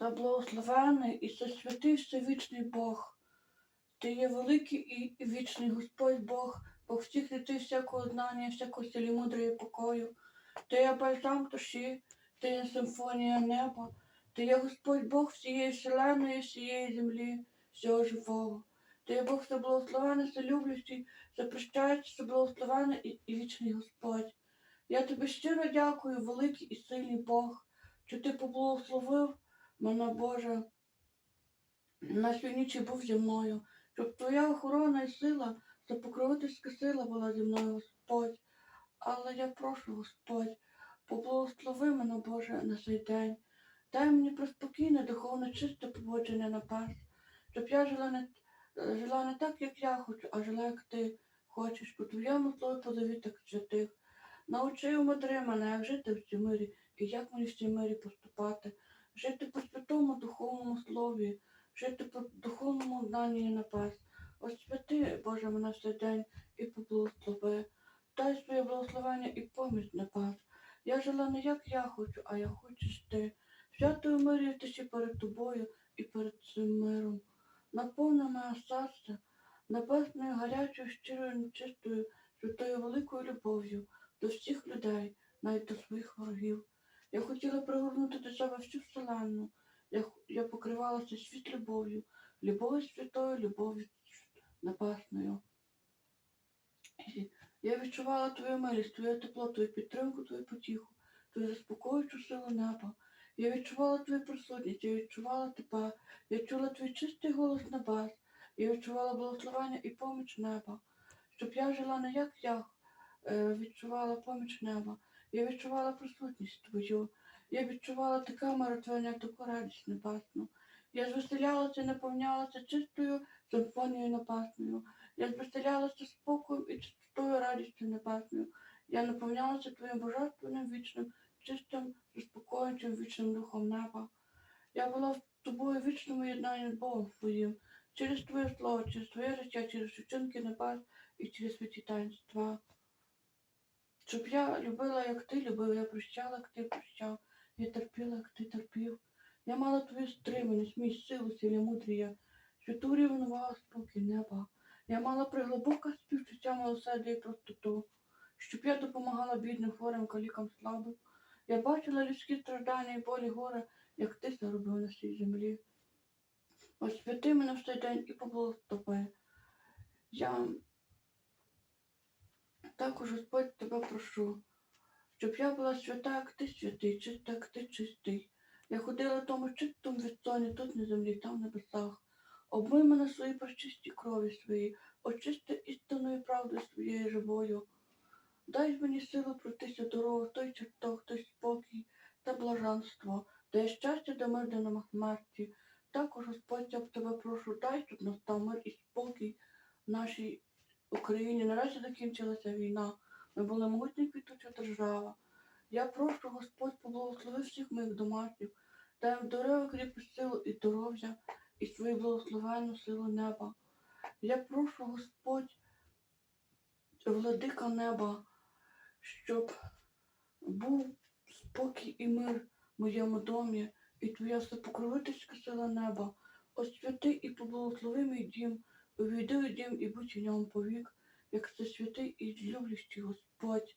Заблагословений і святий всевічний Бог. Ти є великий і вічний Господь Бог, Бог всіх дітей всякого знання, всякого силі мудрої покою. Ти є бальзам душі, ти є симфонія неба, ти є Господь Бог всієї вселеної, всієї землі, всього живого. Ти є Бог заблагословений, вселюблющий, запрещаючий, заблагословений і, і вічний Господь. Я тобі щиро дякую, великий і сильний Бог, що ти поблагословив мене, Боже, на цю ніч був зі мною, щоб твоя охорона і сила, та покровительська сила була зі мною, Господь. Але я прошу, Господь, поблагослови мене, Боже, на цей день. Дай мені приспокійне, духовне, чисте поводження на пас, щоб я жила не, жила не так, як я хочу, а жила, як ти хочеш, по твоєму слову по завітах святих. Научи умудри мене, як жити в цій мирі і як мені в цій мирі поступати, жити по святому духовному слові, жити по духовному знанні на пас. Освяти, Боже, мене цей день і поблагослови. Дай своє благословення і поміч на пас. Я жила не як я хочу, а я хочеш ти. Святою мирі тиші перед тобою і перед цим миром. Наповни моє серце небесною, гарячою, щирою, нечистою, святою великою любов'ю до всіх людей, навіть до своїх ворогів. Я хотіла пригорнути до себе всю вселенну. Я, я покривалася світ любов'ю, любов'ю святою, любов'ю небесною. Я відчувала твою милість, твоє тепло, твою підтримку, твою потіху, твою заспокоюючу силу неба. Я відчувала твою присутність, я відчувала тебе, я чула твій чистий голос небес, я відчувала благословення і поміч неба, щоб я жила не як я е, відчувала поміч неба, я відчувала присутність твою, я відчувала таке миротворення, таку радість небесну. Я звеселялася і наповнялася чистою симфонією небесною. Я звеселялася спокоєм і чистою радістю небесною. Я наповнялася твоїм божественним вічним, чистим, заспокоюючим вічним духом неба. Я була в тобою вічному єднанні з Богом твоїм, через твоє слово, через твоє життя, через вчинки небес і через святі таїнства. Щоб я любила, як ти любив, я прощала, як ти прощав, я терпіла, як ти терпів. Я мала твою стриманість, мій силу, силі мудрія, святу рівновагу спокій неба. Я мала приглибоке співчуття милосердя і простоту, щоб я допомагала бідним хворим калікам слабим. Я бачила людські страждання і болі горе, як ти це робив на цій землі. Освяти мене в цей день і поблагослови. Я також, Господь, тебе прошу, щоб я була свята, як ти святий, чиста, як ти чистий. Я ходила в тому чистому відстоні тут на землі, там в небесах. Обмий мене свої прочисті крові свої, очисти істинною правдою своєю живою. Дай мені силу пройтися дорогу, той чертог, той спокій та блаженство, дай щастя до мир, де нема смерті. Також, Господь, я б тебе прошу, дай тут настав мир і спокій нашій Україні. Наразі закінчилася війна. Ми були могутня квітуча держава. Я прошу, Господь, поблагослови всіх моїх домашніх, дай їм дорогу кріпість силу і здоров'я, і свою благословенну силу неба. Я прошу, Господь, владика неба, щоб був спокій і мир в моєму домі, і твоя всепокровительська сила неба. Освяти і поблагослови мій дім, увійди у дім і будь у ньому повік, як це святий і люблющий Господь.